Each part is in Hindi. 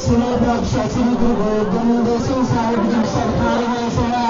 Sino Prakshasini Guru Govinda Singh Sahib Ji Sarkar Vaisala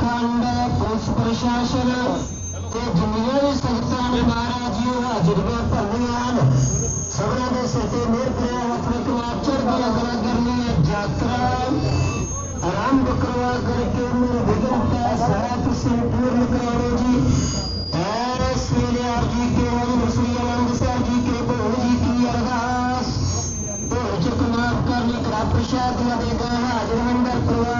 Uttarakhand police प्रशासन, ते जिन्नियाँ संस्थान महाराज जी हाजिर तजुर्बा भरनियाँ सबने के सिर से मेहर करें अपने खिलाफ की अगला करनी है यात्रा आरंभ करवा करके मेरी विनती है सारा तुम पूर्ण करो जी जी प्रसाद लगेगा हाजिर मंडल परिवार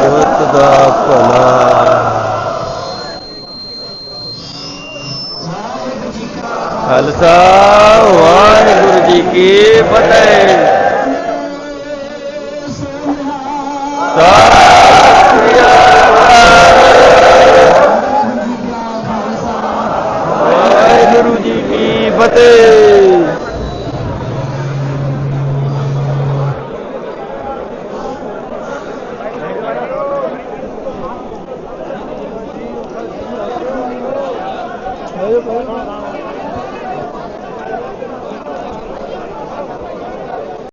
ਸਰਬਤ ਦਾ ਭਲਾ। ਖਾਲਸਾ ਵਾਹਿਗੁਰੂ ਜੀ ਕੀ ਫਤਿਹ। ਵਾਹਿਗੁਰੂ ਜੀ ਕੀ ਫਤਿਹ।